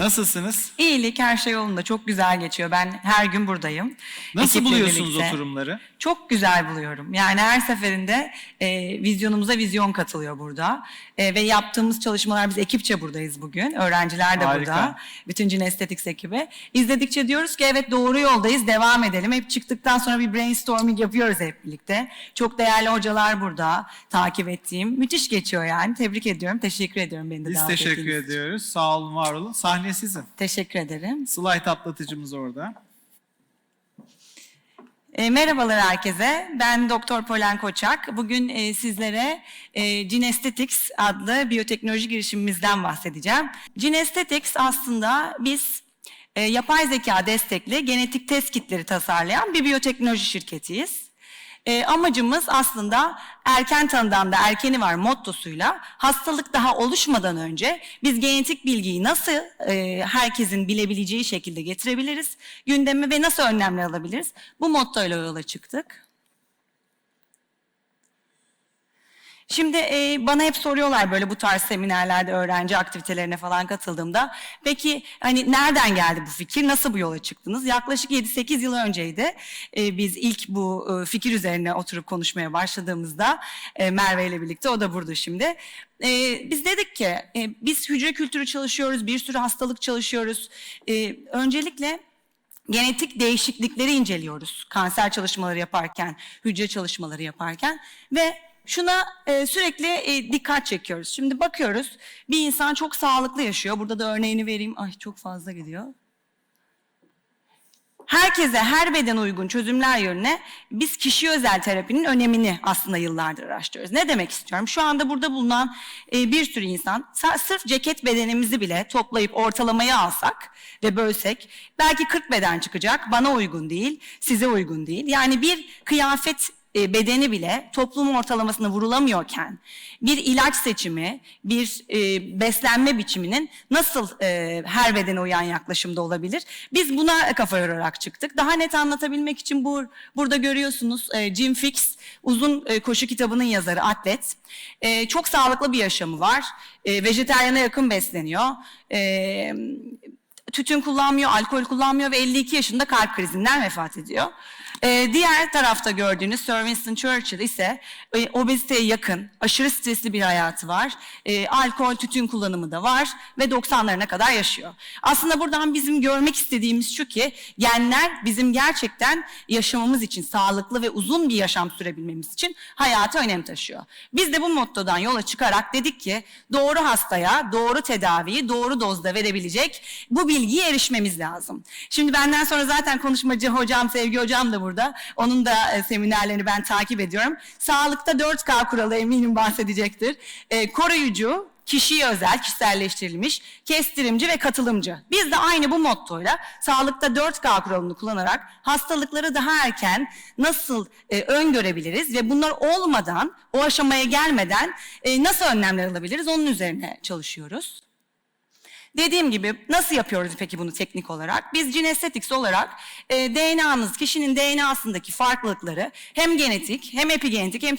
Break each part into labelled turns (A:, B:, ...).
A: Nasılsınız?
B: İyilik her şey yolunda. Çok güzel geçiyor. Ben her gün buradayım.
A: Nasıl
B: Ekiple
A: buluyorsunuz
B: birlikte.
A: oturumları?
B: Çok güzel buluyorum. Yani her seferinde e, vizyonumuza vizyon katılıyor burada. E, ve yaptığımız çalışmalar biz ekipçe buradayız bugün. Öğrenciler de
A: Harika.
B: burada. Bütün Cine Estetics ekibi. İzledikçe diyoruz ki evet doğru yoldayız. Devam edelim. Hep çıktıktan sonra bir brainstorming yapıyoruz hep birlikte. Çok değerli hocalar burada. Takip ettiğim. Müthiş geçiyor yani. Tebrik ediyorum. Teşekkür ediyorum beni de
A: Biz
B: davet
A: teşekkür
B: ettiğiniz için.
A: ediyoruz. Sağ olun, var olun. Sahne sizin.
B: Teşekkür ederim.
A: Slide atlatıcımız orada.
B: E, merhabalar herkese. Ben Doktor Polen Koçak. Bugün e, sizlere e, Genestetics adlı biyoteknoloji girişimimizden bahsedeceğim. Genestetics aslında biz e, yapay zeka destekli genetik test kitleri tasarlayan bir biyoteknoloji şirketiyiz. E, amacımız aslında erken tanıdan da erkeni var mottosuyla hastalık daha oluşmadan önce biz genetik bilgiyi nasıl e, herkesin bilebileceği şekilde getirebiliriz gündeme ve nasıl önlemler alabiliriz? Bu mottoyla yola çıktık. Şimdi e, bana hep soruyorlar böyle bu tarz seminerlerde öğrenci aktivitelerine falan katıldığımda. Peki hani nereden geldi bu fikir? Nasıl bu yola çıktınız? Yaklaşık 7-8 yıl önceydi. E, biz ilk bu e, fikir üzerine oturup konuşmaya başladığımızda e, Merve ile birlikte o da burada şimdi. E, biz dedik ki e, biz hücre kültürü çalışıyoruz, bir sürü hastalık çalışıyoruz. E, öncelikle genetik değişiklikleri inceliyoruz kanser çalışmaları yaparken, hücre çalışmaları yaparken ve şuna e, sürekli e, dikkat çekiyoruz. Şimdi bakıyoruz bir insan çok sağlıklı yaşıyor. Burada da örneğini vereyim. Ay çok fazla gidiyor. Herkese her beden uygun çözümler yerine biz kişi özel terapinin önemini aslında yıllardır araştırıyoruz. Ne demek istiyorum? Şu anda burada bulunan e, bir sürü insan sa- sırf ceket bedenimizi bile toplayıp ortalamaya alsak ve bölsek belki 40 beden çıkacak. Bana uygun değil, size uygun değil. Yani bir kıyafet e, bedeni bile toplum ortalamasına vurulamıyorken bir ilaç seçimi, bir e, beslenme biçiminin nasıl e, her bedene uyan yaklaşımda olabilir? Biz buna kafa yorarak çıktık. Daha net anlatabilmek için bu burada görüyorsunuz e, Jim Fix uzun e, koşu kitabının yazarı atlet. E, çok sağlıklı bir yaşamı var. E, vejetaryana yakın besleniyor. E, tütün kullanmıyor, alkol kullanmıyor ve 52 yaşında kalp krizinden vefat ediyor. Ee, diğer tarafta gördüğünüz Sir Winston Churchill ise e, obeziteye yakın, aşırı stresli bir hayatı var. E, alkol, tütün kullanımı da var ve 90'larına kadar yaşıyor. Aslında buradan bizim görmek istediğimiz şu ki genler bizim gerçekten yaşamamız için, sağlıklı ve uzun bir yaşam sürebilmemiz için hayata önem taşıyor. Biz de bu mottodan yola çıkarak dedik ki doğru hastaya doğru tedaviyi doğru dozda verebilecek bu bilgiye erişmemiz lazım. Şimdi benden sonra zaten konuşmacı hocam, Sevgi hocam da burada. Onun da e, seminerlerini ben takip ediyorum. Sağlıkta 4K kuralı eminim bahsedecektir. E, koruyucu, kişiye özel, kişiselleştirilmiş, kestirimci ve katılımcı. Biz de aynı bu mottoyla sağlıkta 4K kuralını kullanarak hastalıkları daha erken nasıl e, öngörebiliriz ve bunlar olmadan, o aşamaya gelmeden e, nasıl önlemler alabiliriz onun üzerine çalışıyoruz. Dediğim gibi nasıl yapıyoruz peki bunu teknik olarak? Biz Genestetics olarak e, DNA'nız, kişinin DNA'sındaki farklılıkları hem genetik hem epigenetik hem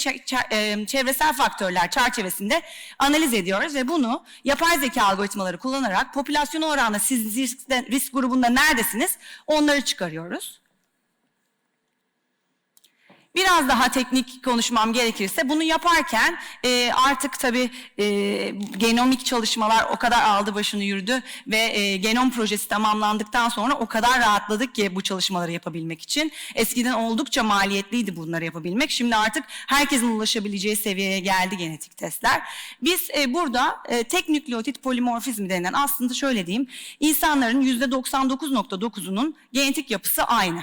B: e, çevresel faktörler çerçevesinde analiz ediyoruz ve bunu yapay zeka algoritmaları kullanarak popülasyon oranla siz riskte, risk grubunda neredesiniz onları çıkarıyoruz. Biraz daha teknik konuşmam gerekirse bunu yaparken e, artık tabii e, genomik çalışmalar o kadar aldı başını yürüdü ve e, genom projesi tamamlandıktan sonra o kadar rahatladık ki bu çalışmaları yapabilmek için. Eskiden oldukça maliyetliydi bunları yapabilmek. Şimdi artık herkesin ulaşabileceği seviyeye geldi genetik testler. Biz e, burada e, tek nükleotit polimorfizmi denen aslında şöyle diyeyim insanların %99.9'unun genetik yapısı aynı.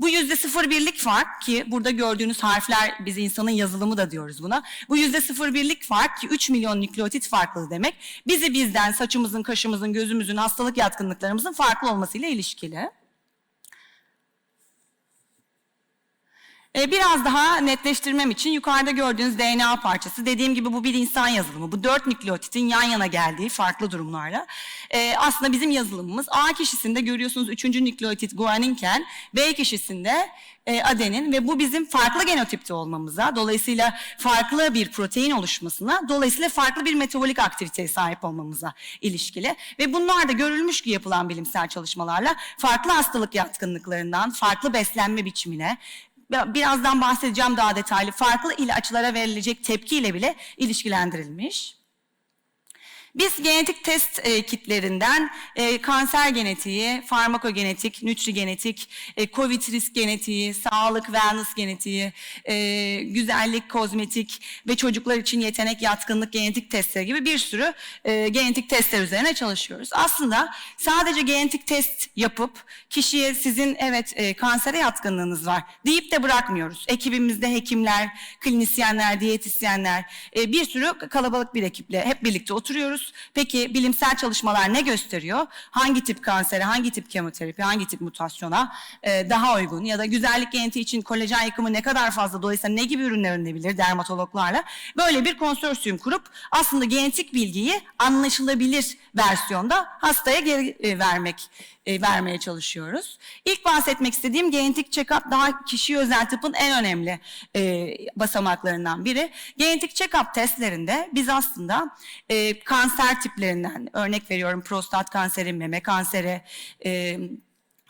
B: Bu yüzde sıfır birlik fark ki burada gördüğünüz harfler biz insanın yazılımı da diyoruz buna. Bu yüzde sıfır birlik fark ki 3 milyon nükleotit farklılığı demek. Bizi bizden saçımızın, kaşımızın, gözümüzün, hastalık yatkınlıklarımızın farklı olmasıyla ilişkili. Ee, biraz daha netleştirmem için yukarıda gördüğünüz DNA parçası, dediğim gibi bu bir insan yazılımı. Bu dört nükleotitin yan yana geldiği farklı durumlarla. Ee, aslında bizim yazılımımız A kişisinde görüyorsunuz üçüncü nükleotit guaninken, B kişisinde e, adenin ve bu bizim farklı genotipte olmamıza, dolayısıyla farklı bir protein oluşmasına, dolayısıyla farklı bir metabolik aktiviteye sahip olmamıza ilişkili. Ve bunlar da görülmüş ki yapılan bilimsel çalışmalarla farklı hastalık yatkınlıklarından, farklı beslenme biçimine, birazdan bahsedeceğim daha detaylı, farklı ilaçlara verilecek tepkiyle bile ilişkilendirilmiş. Biz genetik test e, kitlerinden e, kanser genetiği, farmakogenetik, nütrigenetik, e, COVID risk genetiği, sağlık, wellness genetiği, e, güzellik, kozmetik ve çocuklar için yetenek, yatkınlık genetik testleri gibi bir sürü e, genetik testler üzerine çalışıyoruz. Aslında sadece genetik test yapıp kişiye sizin evet e, kansere yatkınlığınız var deyip de bırakmıyoruz. Ekibimizde hekimler, klinisyenler, diyetisyenler, e, bir sürü kalabalık bir ekiple hep birlikte oturuyoruz. Peki bilimsel çalışmalar ne gösteriyor? Hangi tip kansere, hangi tip kemoterapi, hangi tip mutasyona e, daha uygun? Ya da güzellik genetiği için kolajen yıkımı ne kadar fazla, dolayısıyla ne gibi ürünler önlenebilir dermatologlarla? Böyle bir konsorsiyum kurup aslında genetik bilgiyi anlaşılabilir versiyonda hastaya geri e, vermek e, vermeye çalışıyoruz. İlk bahsetmek istediğim genetik check-up daha kişiye özel tıpın en önemli e, basamaklarından biri. Genetik check-up testlerinde biz aslında e, kanser tiplerinden örnek veriyorum prostat kanseri, meme kanseri, e,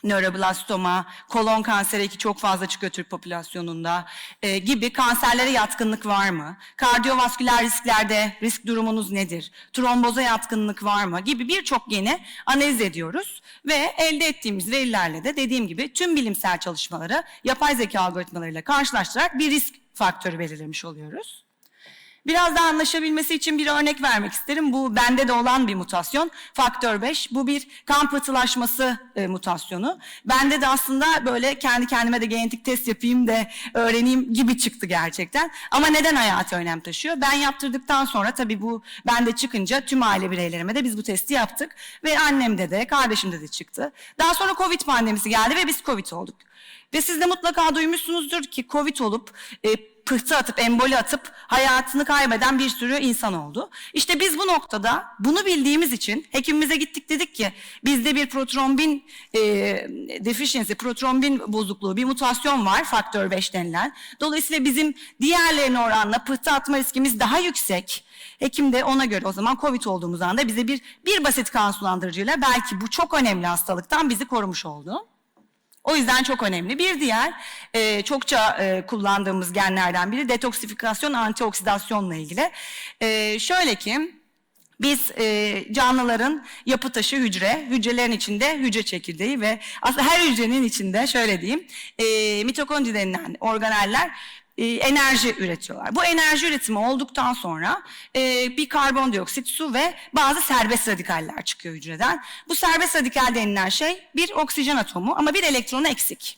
B: nöroblastoma, kolon kanseri ki çok fazla çıkıyor Türk popülasyonunda e, gibi kanserlere yatkınlık var mı? Kardiyovasküler risklerde risk durumunuz nedir? Tromboza yatkınlık var mı? Gibi birçok geni analiz ediyoruz ve elde ettiğimiz verilerle de dediğim gibi tüm bilimsel çalışmaları yapay zeka algoritmalarıyla karşılaştırarak bir risk faktörü belirlemiş oluyoruz. Biraz daha anlaşabilmesi için bir örnek vermek isterim. Bu bende de olan bir mutasyon. Faktör 5. Bu bir kan pıhtılaşması e, mutasyonu. Bende de aslında böyle kendi kendime de genetik test yapayım da öğreneyim gibi çıktı gerçekten. Ama neden hayatı önem taşıyor? Ben yaptırdıktan sonra tabii bu bende çıkınca tüm aile bireylerime de biz bu testi yaptık. Ve annemde de kardeşimde de çıktı. Daha sonra Covid pandemisi geldi ve biz Covid olduk. Ve siz de mutlaka duymuşsunuzdur ki Covid olup e, pıhtı atıp, emboli atıp hayatını kaybeden bir sürü insan oldu. İşte biz bu noktada bunu bildiğimiz için hekimimize gittik dedik ki bizde bir protrombin e, deficiency, protrombin bozukluğu, bir mutasyon var faktör 5 denilen. Dolayısıyla bizim diğerlerine oranla pıhtı atma riskimiz daha yüksek. Hekim de ona göre o zaman COVID olduğumuz anda bize bir, bir basit kan sulandırıcıyla belki bu çok önemli hastalıktan bizi korumuş oldu. O yüzden çok önemli. Bir diğer e, çokça e, kullandığımız genlerden biri detoksifikasyon, antioksidasyonla ilgili. E, şöyle ki biz e, canlıların yapı taşı hücre, hücrelerin içinde hücre çekirdeği ve aslında her hücrenin içinde şöyle diyeyim e, mitokondri denilen organeller e, enerji üretiyorlar. Bu enerji üretimi olduktan sonra e, bir karbondioksit, su ve bazı serbest radikaller çıkıyor hücreden. Bu serbest radikal denilen şey bir oksijen atomu ama bir elektronu eksik.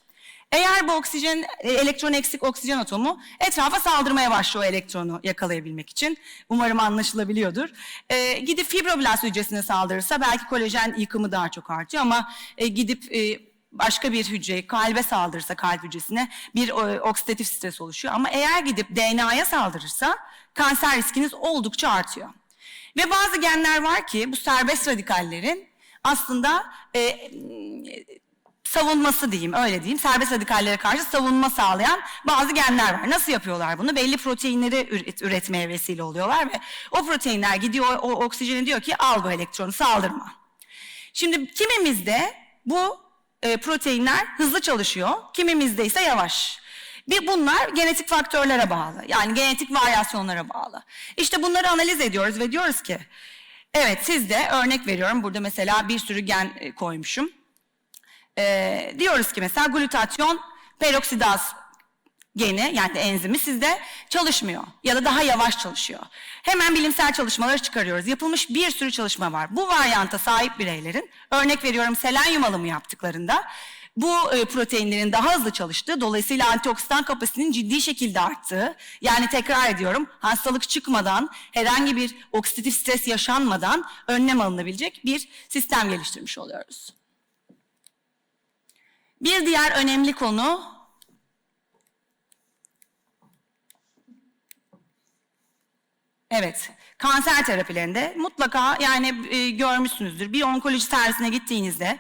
B: Eğer bu oksijen, e, elektron eksik oksijen atomu etrafa saldırmaya başlıyor elektronu yakalayabilmek için. Umarım anlaşılabiliyordur. E, gidip fibroblast hücresine saldırırsa belki kolajen yıkımı daha çok artıyor ama e, gidip e, başka bir hücreye, kalbe saldırırsa kalp hücresine bir e, oksidatif stres oluşuyor. Ama eğer gidip DNA'ya saldırırsa kanser riskiniz oldukça artıyor. Ve bazı genler var ki bu serbest radikallerin aslında e, savunması diyeyim, öyle diyeyim. Serbest radikallere karşı savunma sağlayan bazı genler var. Nasıl yapıyorlar bunu? Belli proteinleri üret, üretmeye vesile oluyorlar ve o proteinler gidiyor o oksijeni diyor ki al bu elektronu saldırma. Şimdi kimimizde bu e, proteinler hızlı çalışıyor, kimimizde ise yavaş. Bir bunlar genetik faktörlere bağlı. Yani genetik varyasyonlara bağlı. İşte bunları analiz ediyoruz ve diyoruz ki evet sizde örnek veriyorum burada mesela bir sürü gen e, koymuşum. E, diyoruz ki mesela glutatyon peroksidaz geni yani enzimi sizde çalışmıyor ya da daha yavaş çalışıyor. Hemen bilimsel çalışmaları çıkarıyoruz. Yapılmış bir sürü çalışma var. Bu varyanta sahip bireylerin örnek veriyorum selenyum alımı yaptıklarında bu e, proteinlerin daha hızlı çalıştığı, dolayısıyla antioksidan kapasitenin ciddi şekilde arttığı, yani tekrar ediyorum hastalık çıkmadan, herhangi bir oksidatif stres yaşanmadan önlem alınabilecek bir sistem geliştirmiş oluyoruz. Bir diğer önemli konu Evet. Kanser terapilerinde mutlaka yani e, görmüşsünüzdür. Bir onkoloji servisine gittiğinizde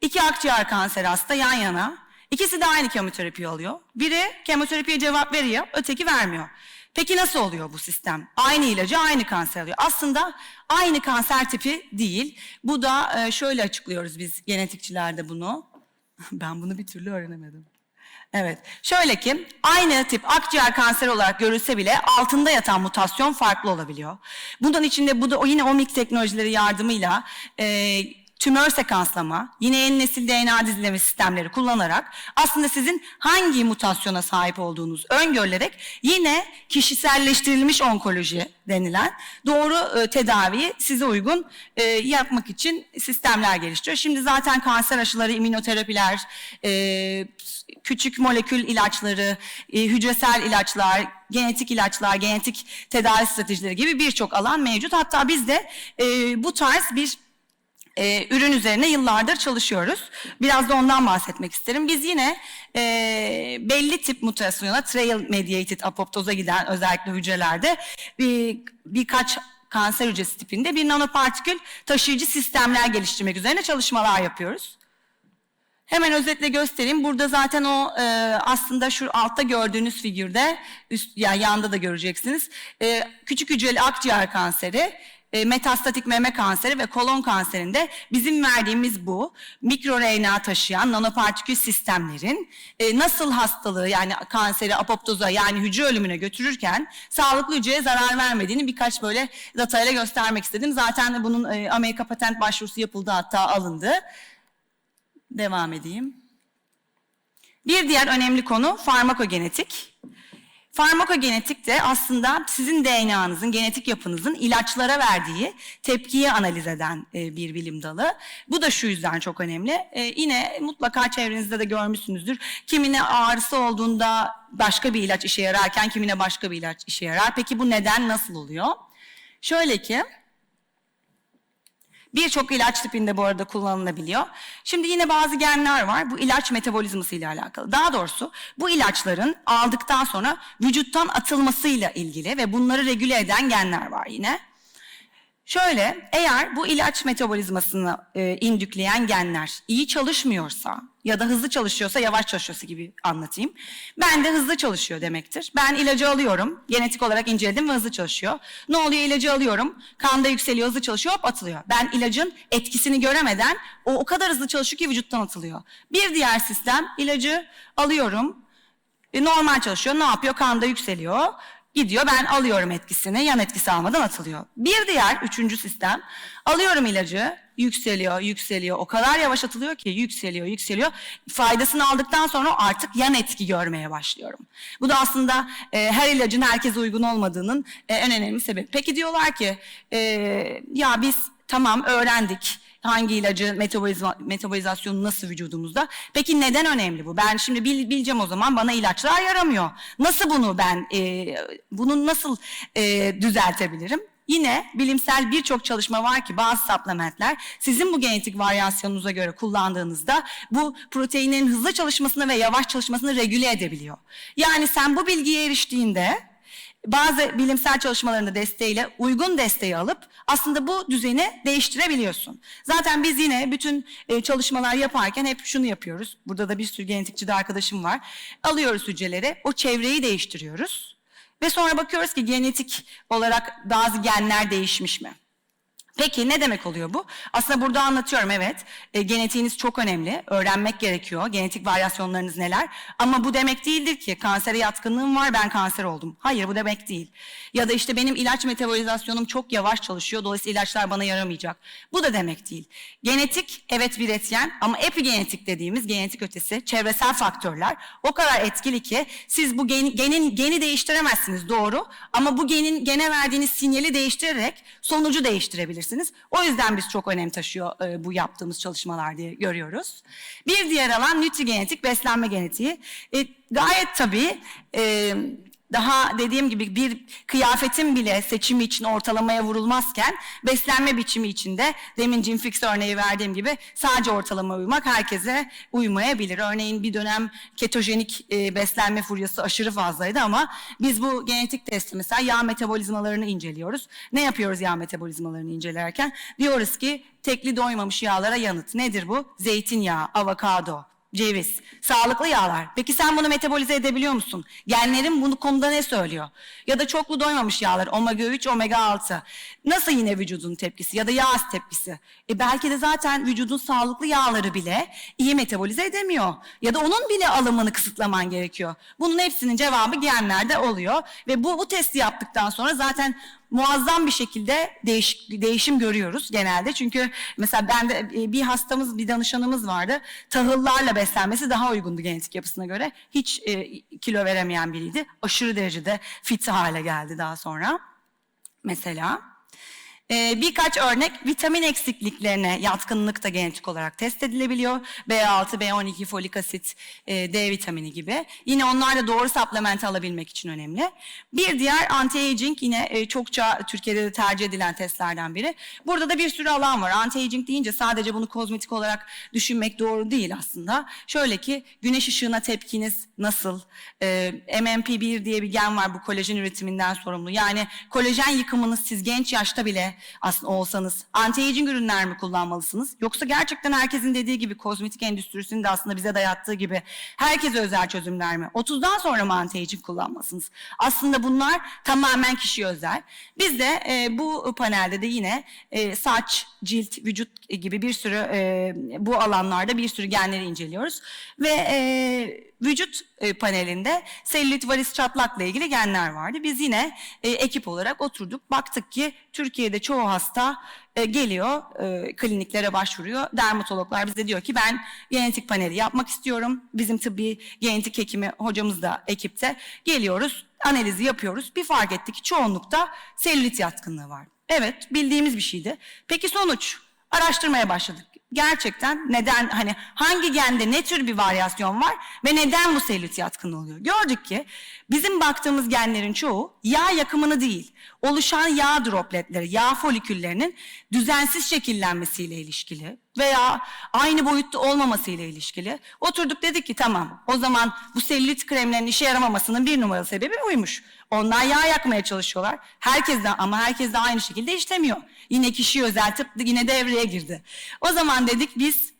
B: iki akciğer kanseri hasta yan yana. İkisi de aynı kemoterapi alıyor. Biri kemoterapiye cevap veriyor, öteki vermiyor. Peki nasıl oluyor bu sistem? Aynı ilacı aynı kanser alıyor. Aslında aynı kanser tipi değil. Bu da e, şöyle açıklıyoruz biz genetikçilerde bunu. ben bunu bir türlü öğrenemedim. Evet. Şöyle ki aynı tip akciğer kanseri olarak görülse bile altında yatan mutasyon farklı olabiliyor. Bunun içinde bu da yine omik teknolojileri yardımıyla e, tümör sekanslama, yine yeni nesil DNA dizileme sistemleri kullanarak aslında sizin hangi mutasyona sahip olduğunuz öngörülerek yine kişiselleştirilmiş onkoloji denilen doğru e, tedaviyi size uygun e, yapmak için sistemler geliştiriyor. Şimdi zaten kanser aşıları, immünoterapiler, e, küçük molekül ilaçları, e, hücresel ilaçlar, genetik ilaçlar, genetik tedavi stratejileri gibi birçok alan mevcut. Hatta biz de e, bu tarz bir e, ürün üzerine yıllardır çalışıyoruz. Biraz da ondan bahsetmek isterim. Biz yine e, belli tip mutasyona, trail mediated apoptoza giden özellikle hücrelerde bir, birkaç kanser hücresi tipinde bir nanopartikül taşıyıcı sistemler geliştirmek üzerine çalışmalar yapıyoruz. Hemen özetle göstereyim. Burada zaten o e, aslında şu altta gördüğünüz figürde, üst yani yanda da göreceksiniz. E, küçük hücreli akciğer kanseri, e, metastatik meme kanseri ve kolon kanserinde bizim verdiğimiz bu mikro RNA taşıyan nanopartikül sistemlerin e, nasıl hastalığı yani kanseri apoptoza yani hücre ölümüne götürürken sağlıklı hücreye zarar vermediğini birkaç böyle datayla göstermek istedim. Zaten bunun e, Amerika patent başvurusu yapıldı hatta alındı. Devam edeyim. Bir diğer önemli konu farmakogenetik. Farmakogenetik de aslında sizin DNA'nızın, genetik yapınızın ilaçlara verdiği tepkiyi analiz eden e, bir bilim dalı. Bu da şu yüzden çok önemli. E, yine mutlaka çevrenizde de görmüşsünüzdür. Kimine ağrısı olduğunda başka bir ilaç işe yararken kimine başka bir ilaç işe yarar. Peki bu neden nasıl oluyor? Şöyle ki Birçok ilaç tipinde bu arada kullanılabiliyor. Şimdi yine bazı genler var bu ilaç metabolizması ile alakalı. Daha doğrusu bu ilaçların aldıktan sonra vücuttan atılmasıyla ilgili ve bunları regüle eden genler var yine. Şöyle, eğer bu ilaç metabolizmasını e, indükleyen genler iyi çalışmıyorsa ya da hızlı çalışıyorsa yavaş çalışıyorsa gibi anlatayım. Ben de hızlı çalışıyor demektir. Ben ilacı alıyorum, genetik olarak inceledim ve hızlı çalışıyor. Ne oluyor ilacı alıyorum, kanda yükseliyor, hızlı çalışıyor, hop atılıyor. Ben ilacın etkisini göremeden o o kadar hızlı çalışıyor ki vücuttan atılıyor. Bir diğer sistem ilacı alıyorum, e, normal çalışıyor. Ne yapıyor? Kanda yükseliyor. Gidiyor ben alıyorum etkisini, yan etkisi almadan atılıyor. Bir diğer üçüncü sistem, alıyorum ilacı, yükseliyor, yükseliyor. O kadar yavaş atılıyor ki yükseliyor, yükseliyor. Faydasını aldıktan sonra artık yan etki görmeye başlıyorum. Bu da aslında e, her ilacın herkese uygun olmadığının e, en önemli sebebi. Peki diyorlar ki, e, ya biz tamam öğrendik hangi ilacı metabolizma, metabolizasyonu nasıl vücudumuzda. Peki neden önemli bu? Ben şimdi bil, bileceğim o zaman bana ilaçlar yaramıyor. Nasıl bunu ben e, bunu nasıl e, düzeltebilirim? Yine bilimsel birçok çalışma var ki bazı supplementler sizin bu genetik varyasyonunuza göre kullandığınızda bu proteinin hızlı çalışmasını ve yavaş çalışmasını regüle edebiliyor. Yani sen bu bilgiye eriştiğinde bazı bilimsel çalışmalarında desteğiyle uygun desteği alıp aslında bu düzeni değiştirebiliyorsun. Zaten biz yine bütün e, çalışmalar yaparken hep şunu yapıyoruz. Burada da bir sürü genetikçi de arkadaşım var. Alıyoruz hücreleri, o çevreyi değiştiriyoruz. Ve sonra bakıyoruz ki genetik olarak bazı genler değişmiş mi? Peki ne demek oluyor bu? Aslında burada anlatıyorum evet. E, genetiğiniz çok önemli. Öğrenmek gerekiyor. Genetik varyasyonlarınız neler? Ama bu demek değildir ki kansere yatkınlığım var ben kanser oldum. Hayır bu demek değil. Ya da işte benim ilaç metabolizasyonum çok yavaş çalışıyor. Dolayısıyla ilaçlar bana yaramayacak. Bu da demek değil. Genetik evet bir etken ama epigenetik dediğimiz genetik ötesi çevresel faktörler o kadar etkili ki siz bu geni, genin geni değiştiremezsiniz doğru ama bu genin gene verdiğiniz sinyali değiştirerek sonucu değiştirebilirsiniz. O yüzden biz çok önem taşıyor e, bu yaptığımız çalışmalar diye görüyoruz. Bir diğer alan nütrigenetik beslenme genetiği. E, gayet tabii e, daha dediğim gibi bir kıyafetin bile seçimi için ortalamaya vurulmazken beslenme biçimi içinde demin Jim Fix örneği verdiğim gibi sadece ortalama uymak herkese uymayabilir. Örneğin bir dönem ketojenik e, beslenme furyası aşırı fazlaydı ama biz bu genetik testi mesela yağ metabolizmalarını inceliyoruz. Ne yapıyoruz yağ metabolizmalarını incelerken? Diyoruz ki tekli doymamış yağlara yanıt. Nedir bu? Zeytinyağı, avokado, Ceviz, sağlıklı yağlar. Peki sen bunu metabolize edebiliyor musun? Genlerin bunu konuda ne söylüyor? Ya da çoklu doymamış yağlar, omega 3, omega 6. Nasıl yine vücudun tepkisi ya da yağ tepkisi? E belki de zaten vücudun sağlıklı yağları bile iyi metabolize edemiyor. Ya da onun bile alımını kısıtlaman gerekiyor. Bunun hepsinin cevabı genlerde oluyor. Ve bu, bu testi yaptıktan sonra zaten muazzam bir şekilde değiş, değişim görüyoruz genelde. Çünkü mesela ben de e, bir hastamız, bir danışanımız vardı. Tahıllarla beslenmesi daha uygundu genetik yapısına göre. Hiç e, kilo veremeyen biriydi. Aşırı derecede fit hale geldi daha sonra. Mesela. Ee, birkaç örnek vitamin eksikliklerine yatkınlık da genetik olarak test edilebiliyor. B6, B12, folik asit, e, D vitamini gibi. Yine onlar da doğru supplement alabilmek için önemli. Bir diğer anti-aging yine e, çokça Türkiye'de de tercih edilen testlerden biri. Burada da bir sürü alan var. Anti-aging deyince sadece bunu kozmetik olarak düşünmek doğru değil aslında. Şöyle ki güneş ışığına tepkiniz nasıl? Ee, MMP1 diye bir gen var bu kolajen üretiminden sorumlu. Yani kolajen yıkımınız siz genç yaşta bile aslında olsanız anti-aging ürünler mi kullanmalısınız? Yoksa gerçekten herkesin dediği gibi kozmetik endüstrisinin de aslında bize dayattığı gibi herkese özel çözümler mi? 30'dan sonra mı anti-aging kullanmalısınız? Aslında bunlar tamamen kişiye özel. Biz de e, bu panelde de yine e, saç, cilt, vücut gibi bir sürü e, bu alanlarda bir sürü genleri inceliyoruz. Ve e, vücut e, panelinde selülit, varis, çatlakla ilgili genler vardı. Biz yine e, ekip olarak oturduk. Baktık ki Türkiye'de çoğu hasta e, geliyor, kliniklere başvuruyor. Dermatologlar bize diyor ki ben genetik paneli yapmak istiyorum. Bizim tıbbi genetik hekimi hocamız da ekipte. Geliyoruz, analizi yapıyoruz. Bir fark ettik ki çoğunlukta selülit yatkınlığı var. Evet, bildiğimiz bir şeydi. Peki sonuç? Araştırmaya başladık gerçekten neden hani hangi gende ne tür bir varyasyon var ve neden bu selülit yatkınlığı oluyor? Gördük ki bizim baktığımız genlerin çoğu yağ yakımını değil, oluşan yağ dropletleri, yağ foliküllerinin düzensiz şekillenmesiyle ilişkili veya aynı boyutta olmamasıyla ilişkili. Oturduk dedik ki tamam o zaman bu selülit kremlerin işe yaramamasının bir numaralı sebebi buymuş. Onlar yağ yakmaya çalışıyorlar. Herkes de ama herkes de aynı şekilde işlemiyor. Yine kişi özel tıp yine devreye girdi. O zaman dedik biz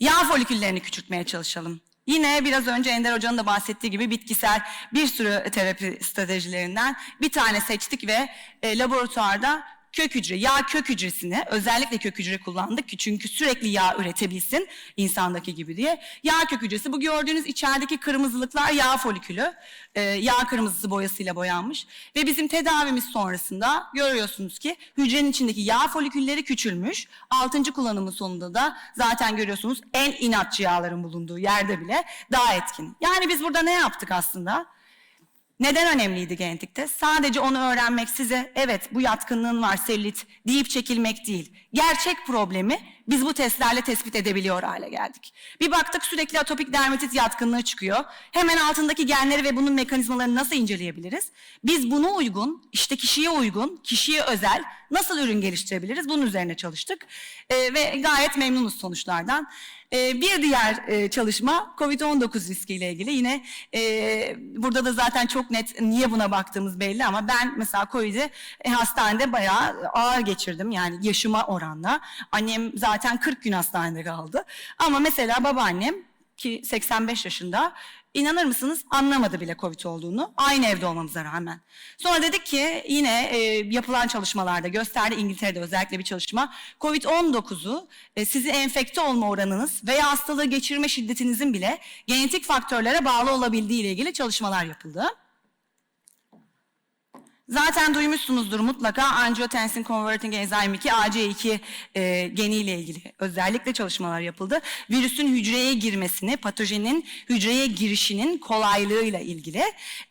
B: yağ foliküllerini küçültmeye çalışalım. Yine biraz önce Ender Hoca'nın da bahsettiği gibi bitkisel bir sürü terapi stratejilerinden bir tane seçtik ve e, laboratuvarda kök hücre, yağ kök hücresini özellikle kök hücre kullandık ki çünkü sürekli yağ üretebilsin insandaki gibi diye. Yağ kök hücresi bu gördüğünüz içerideki kırmızılıklar yağ folikülü. Ee, yağ kırmızısı boyasıyla boyanmış. Ve bizim tedavimiz sonrasında görüyorsunuz ki hücrenin içindeki yağ folikülleri küçülmüş. Altıncı kullanımın sonunda da zaten görüyorsunuz en inatçı yağların bulunduğu yerde bile daha etkin. Yani biz burada ne yaptık aslında? Neden önemliydi genetikte? Sadece onu öğrenmek size evet bu yatkınlığın var selülit deyip çekilmek değil. Gerçek problemi biz bu testlerle tespit edebiliyor hale geldik. Bir baktık sürekli atopik dermatit yatkınlığı çıkıyor. Hemen altındaki genleri ve bunun mekanizmalarını nasıl inceleyebiliriz? Biz buna uygun, işte kişiye uygun, kişiye özel nasıl ürün geliştirebiliriz? Bunun üzerine çalıştık. Ee, ve gayet memnunuz sonuçlardan. Ee, bir diğer e, çalışma COVID-19 riskiyle ilgili. Yine e, burada da zaten çok net niye buna baktığımız belli ama ben mesela COVID'i e, hastanede bayağı ağır geçirdim. Yani yaşıma oranla. Annem zaten 40 gün hastanede kaldı. Ama mesela babaannem ki 85 yaşında İnanır mısınız anlamadı bile Covid olduğunu aynı evde olmamıza rağmen. Sonra dedik ki yine e, yapılan çalışmalarda gösterdi İngiltere'de özellikle bir çalışma. Covid-19'u e, sizi enfekte olma oranınız veya hastalığı geçirme şiddetinizin bile genetik faktörlere bağlı olabildiği ile ilgili çalışmalar yapıldı. Zaten duymuşsunuzdur mutlaka angiotensin converting enzyme 2 AC2 e, geniyle ilgili özellikle çalışmalar yapıldı. Virüsün hücreye girmesini, patojenin hücreye girişinin kolaylığıyla ilgili.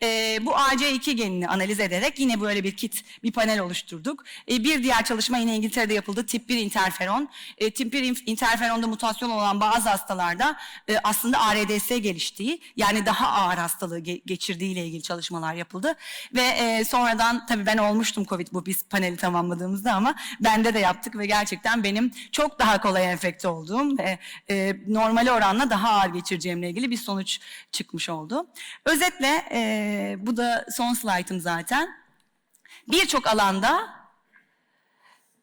B: E, bu AC2 genini analiz ederek yine böyle bir kit, bir panel oluşturduk. E, bir diğer çalışma yine İngiltere'de yapıldı. Tip 1 interferon. E, tip 1 in- interferonda mutasyon olan bazı hastalarda e, aslında ARDS geliştiği yani daha ağır hastalığı ge- geçirdiği ile ilgili çalışmalar yapıldı. Ve e, sonradan tabii ben olmuştum Covid bu biz paneli tamamladığımızda ama bende de yaptık ve gerçekten benim çok daha kolay enfekte olduğum ve e, normale oranla daha ağır geçireceğimle ilgili bir sonuç çıkmış oldu. Özetle e, bu da son slaytım zaten. Birçok alanda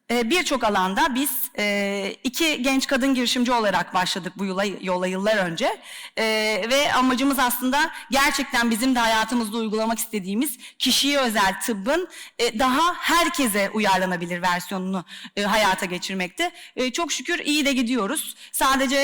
B: Birçok alanda biz e, iki genç kadın girişimci olarak başladık bu yola, yola yıllar önce. Ee, ve amacımız aslında gerçekten bizim de hayatımızda uygulamak istediğimiz kişiye özel tıbbın e, daha herkese uyarlanabilir versiyonunu e, hayata geçirmekte. Çok şükür iyi de gidiyoruz. Sadece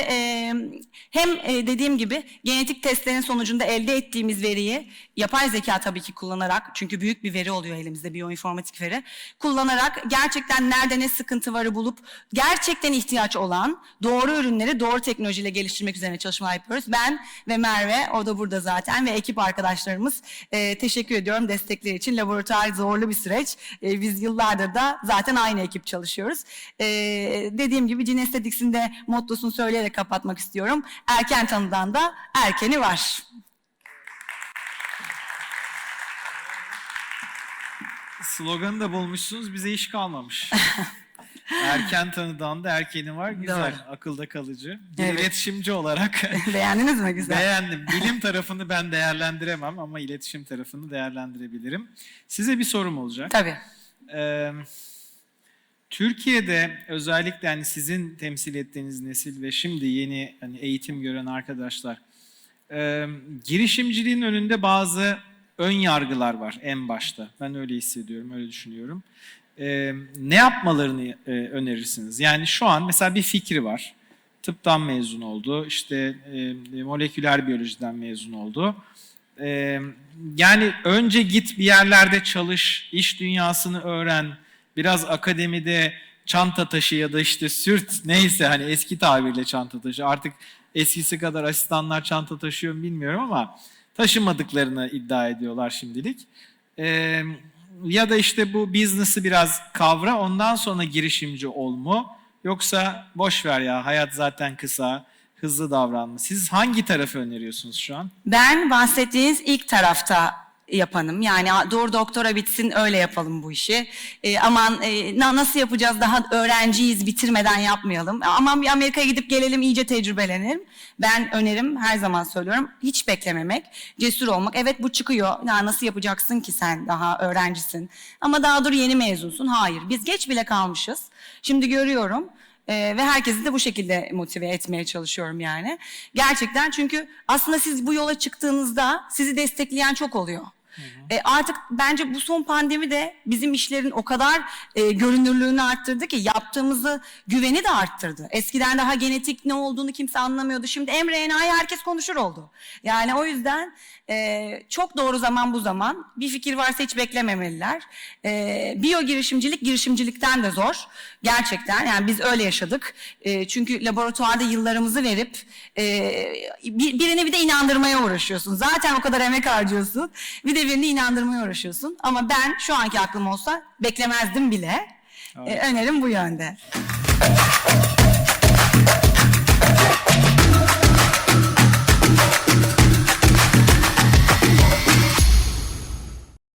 B: hem dediğim gibi genetik testlerin sonucunda elde ettiğimiz veriyi yapay zeka tabii ki kullanarak çünkü büyük bir veri oluyor elimizde biyoinformatik veri kullanarak gerçekten nerede ne sıkıntı varı bulup gerçekten ihtiyaç olan doğru ürünleri doğru teknolojiyle geliştirmek üzerine çalışmalar yapıyoruz. Ben ve Merve o da burada zaten ve ekip arkadaşlarımız e, teşekkür ediyorum destekleri için. Laboratuvar zorlu bir süreç. E, biz yıllardır da zaten aynı ekip çalışıyoruz. E, dediğim gibi Cinestetics'in de mottosunu söyleyerek kapatmak istiyorum. Erken tanıdan da erkeni var.
A: Sloganı da bulmuşsunuz bize iş kalmamış. Erken tanıdan da erkeni var. Güzel.
B: Doğru.
A: Akılda kalıcı. Bir
B: Evet.
A: iletişimci olarak
B: Beğendiniz mi güzel?
A: beğendim. Bilim tarafını ben değerlendiremem ama iletişim tarafını değerlendirebilirim. Size bir sorum olacak.
B: Tabii.
A: Ee, Türkiye'de özellikle hani sizin temsil ettiğiniz nesil ve şimdi yeni hani eğitim gören arkadaşlar e, girişimciliğin önünde bazı ön yargılar var en başta. Ben öyle hissediyorum, öyle düşünüyorum. E, ne yapmalarını e, önerirsiniz? Yani şu an mesela bir fikri var. Tıptan mezun oldu, işte e, moleküler biyolojiden mezun oldu. Ee, yani önce git bir yerlerde çalış, iş dünyasını öğren, biraz akademide çanta taşı ya da işte sürt neyse hani eski tabirle çanta taşı. Artık eskisi kadar asistanlar çanta taşıyor mu bilmiyorum ama taşımadıklarını iddia ediyorlar şimdilik. Ee, ya da işte bu business'ı biraz kavra ondan sonra girişimci ol mu? Yoksa boş ver ya hayat zaten kısa, hızlı davranma. Siz hangi tarafı öneriyorsunuz şu an?
B: Ben bahsettiğiniz ilk tarafta yapanım. Yani doğru doktora bitsin öyle yapalım bu işi. E, aman e, na- nasıl yapacağız daha öğrenciyiz bitirmeden yapmayalım. Aman bir Amerika'ya gidip gelelim iyice tecrübelenelim. Ben önerim her zaman söylüyorum hiç beklememek, cesur olmak. Evet bu çıkıyor. Ya nasıl yapacaksın ki sen daha öğrencisin. Ama daha dur yeni mezunsun. Hayır biz geç bile kalmışız. Şimdi görüyorum. Ee, ve herkesi de bu şekilde motive etmeye çalışıyorum yani. Gerçekten çünkü aslında siz bu yola çıktığınızda sizi destekleyen çok oluyor. E, artık bence bu son pandemi de bizim işlerin o kadar e, görünürlüğünü arttırdı ki yaptığımızı güveni de arttırdı. Eskiden daha genetik ne olduğunu kimse anlamıyordu. Şimdi mRNA'yı herkes konuşur oldu. Yani o yüzden e, çok doğru zaman bu zaman. Bir fikir varsa hiç beklememeliler. E, biyo girişimcilik girişimcilikten de zor. Gerçekten yani biz öyle yaşadık. E, çünkü laboratuvarda yıllarımızı verip e, bir- birini bir de inandırmaya uğraşıyorsun. Zaten o kadar emek harcıyorsun. Bir de birbirini inandırmaya uğraşıyorsun. Ama ben şu anki aklım olsa beklemezdim bile. Evet. E, önerim bu yönde.